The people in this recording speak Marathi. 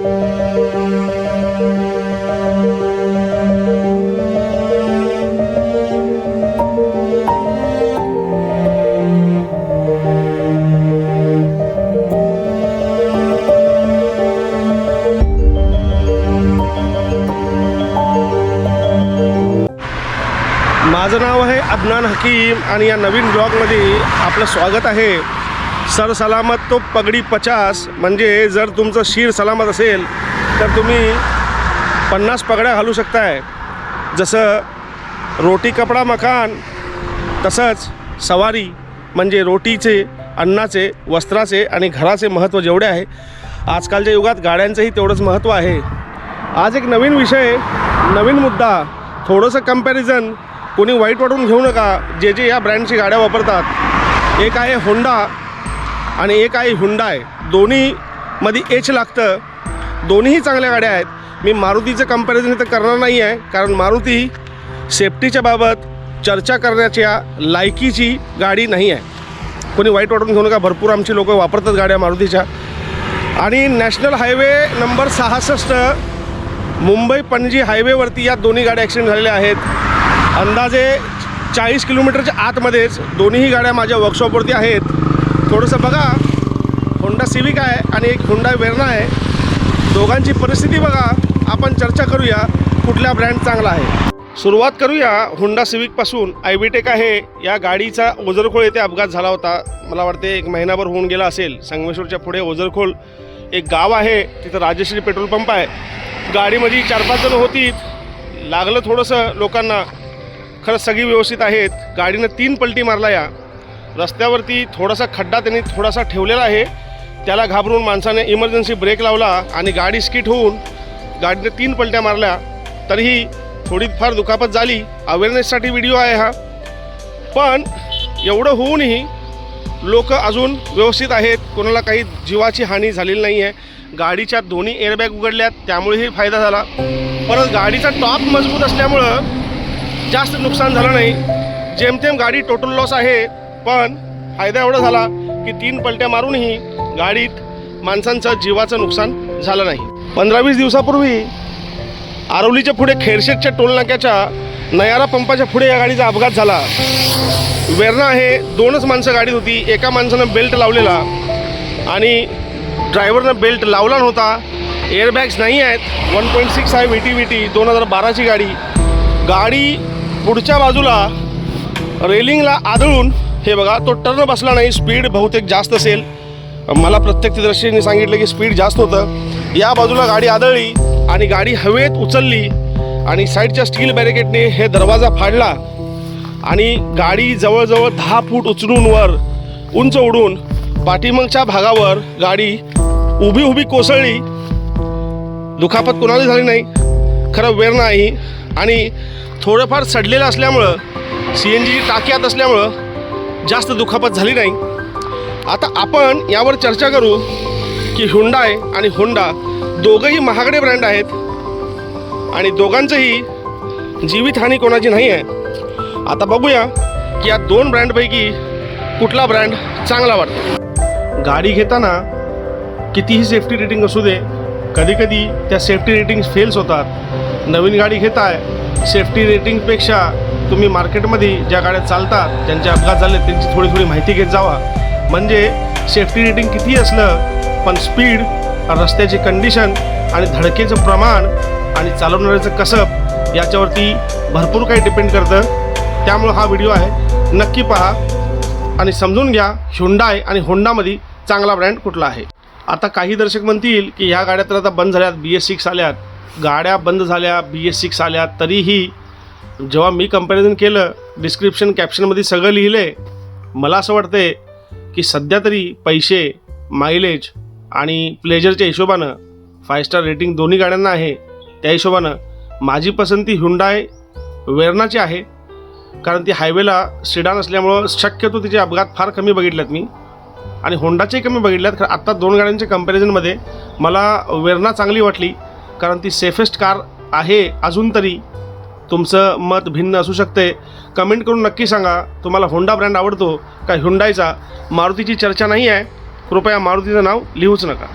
माझं नाव आहे अदनान हकीम आणि या नवीन ब्लॉगमध्ये आपलं स्वागत आहे. सर सलामत तो पगडी पचास. म्हणजे जर तुमचं शिर सलामत असेल तर तुम्ही पन्नास पगड्या घालू शकताय. जसं रोटी कपडा मकान तसंच सवारी म्हणजे रोटीचे अन्नाचे वस्त्राचे आणि घराचे महत्त्व जेवढे आहे. आजकालच्या युगात गाड्यांचंही तेवढंच महत्त्व आहे. आज एक नवीन विषय नवीन मुद्दा. थोडंसं कंपॅरिझन कोणी वाईट वाटून घेऊ नका. जे जे या ब्रँडची गाड्या वापरतात. एक आहे होंडा आणि एक आहे हुंडाय दोन्हीमध्ये एच लागतं. दोन्हीही चांगल्या गाड्या आहेत. मी मारुतीचं कंपॅरिझन इथं करणार नाही आहे कारण मारुती सेफ्टीच्या बाबत चर्चा करण्याच्या लायकीची गाडी नाही आहे कोणी वाईट वाटून घेऊ नका भरपूर आमची लोकं वापरतात गाड्या मारुतीच्या. आणि नॅशनल हायवे नंबर सहासष्ट मुंबई पणजी हायवेवरती या दोन्ही गाड्या ॲक्सिडेंट झालेल्या आहेत. अंदाजे चाळीस किलोमीटरच्या आतमध्येच दोन्हीही गाड्या माझ्या वर्कशॉपवरती आहेत. थोडंसं बघा. होंडा सिविक आहे आणि एक हुंडा वेरणा आहे. दोघांची परिस्थिती बघा. आपण चर्चा करूया कुठला ब्रँड चांगला आहे. सुरुवात करूया हुंडा सिविकपासून आयबीटेक आहे. या गाडीचा ओझरखोळ येथे अपघात झाला होता. मला वाटते एक महिनाभर होऊन गेला असेल. संगमेश्वरच्या पुढे ओझरखोल एक गाव आहे. तिथं राजश्री पेट्रोल पंप आहे. गाडीमध्ये चार पाच जण होती लागलं थोडंसं लोकांना. खरंच सगळी व्यवस्थित आहेत. गाडीनं तीन पलटी मारला या. रस्त्यावरती थोडासा खड्डा त्यांनी थोडासा ठेवलेला आहे. त्याला घाबरून माणसाने इमर्जन्सी ब्रेक लावला आणि गाडी स्किट होऊन गाडीने तीन पलट्या मारल्या. तरीही थोडीफार दुखापत झाली. अवेअरनेससाठी व्हिडिओ आहे हा. पण एवढं होऊनही लोक अजून व्यवस्थित आहेत. कोणाला काही जीवाची हानी झालेली नाही आहे गाडीच्या दोन्ही एअरबॅग उघडल्यात. त्यामुळेही फायदा झाला. परत गाडीचा टॉप मजबूत असल्यामुळं जास्त नुकसान झालं नाही. जेमतेम गाडी टोटल लॉस आहे पण फायदा एवढा झाला की तीन पलट्या मारूनही गाडीत माणसांचं जीवाचं नुकसान झालं नाही. पंधरा वीस दिवसापूर्वी आरवलीच्या पुढे खेरशेटच्या टोलनाक्याच्या नयारा पंपाच्या पुढे या गाडीचा अपघात झाला. वेरणा आहे दोनच माणसं गाडीत होती. एका माणसानं बेल्ट लावलेला आणि ड्रायव्हरनं बेल्ट लावला नव्हता. एअरबॅग्स नाही आहेत. वन पॉईंट सिक्स आहे व्ही टी व्ही टी. दोन हजार बाराची गाडी. गाडी पुढच्या बाजूला रेलिंगला आदळून हे बघा तो टर्न बसला नाही स्पीड बहुतेक जास्त असेल. मला प्रत्यक्षदर्शींनी सांगितलं की स्पीड जास्त होतं. या बाजूला गाडी आदळली आणि गाडी हवेत उचलली आणि साईडच्या स्टील बॅरिकेडने हे दरवाजा फाडला आणि गाडी जवळजवळ दहा फूट उचलून वर उंच उडून पाठीमागच्या भागावर गाडी उभी उभी कोसळली. दुखापत कोणाला झाली नाही खरं वेळ नाही. आणि थोडंफार सडलेलं असल्यामुळं सी एन जीची टाकी आत असल्यामुळं जास्त दुखापत झाली नाही. आता आपण यावर चर्चा करू की हुंडाय आणि होंडा दोघंही महागडे ब्रँड आहेत आणि दोघांचंही जीवितहानी कोणाची नाही आहे. आता बघूया की या दोन ब्रँडपैकी कुठला ब्रँड चांगला वाटतो. गाडी घेताना कितीही सेफ्टी रेटिंग असू दे कधीकधी त्या सेफ्टी रेटिंग्स फेल्स होतात. नवीन गाडी घेताय सेफ्टी रेटिंगपेक्षा तुम्ही मार्केटमध्ये ज्या गाड्या चालतात ज्यांचे अपघात झाले त्यांची थोडी थोडी माहिती घेत जावा. म्हणजे सेफ्टी रेटिंग किती असलं पण स्पीड रस्त्याची कंडिशन आणि धडकेचं प्रमाण आणि चालवणाऱ्याचं कसब याच्यावरती भरपूर काही डिपेंड करतं. त्यामुळं हा व्हिडिओ आहे. नक्की पहा आणि समजून घ्या हुंडाय आणि होंडामध्ये चांगला ब्रँड कुठला आहे. आता काही दर्शक म्हणतील की ह्या गाड्या तर आता बंद झाल्यात बी एस सिक्स आल्यात. गाड्या बंद झाल्या बी एस सिक्स आल्यात तरीही जेव्हा मी कंपॅरिझन केलं डिस्क्रिप्शन कॅप्शनमध्ये सगळं लिहिलं आहे मला असं वाटतंय की सध्या तरी पैसे मायलेज आणि प्लेजरच्या हिशोबानं फाय स्टार रेटिंग दोन्ही गाड्यांना आहे. त्या हिशोबानं माझी पसंती हुंडाय वेरनाची आहे. कारण ती हायवेला सिडान असल्यामुळं शक्यतो तिचे अपघात फार कमी बघितल्यात मी. आणि होंडाचेही कमी बघितल्यात कारण आत्ता दोन गाड्यांच्या कंपॅरिझनमध्ये मला वेरणा चांगली वाटली. कारण ती सेफेस्ट कार आहे अजून तरी. तुमचं मत भिन्न असू शकते. कमेंट करून नक्की सांगा. तुम्हाला होंडा ब्रँड आवडतो का हुंडायचा मारुतीची चर्चा नाही आहे कृपया मारुतीचं नाव लिहूच नका.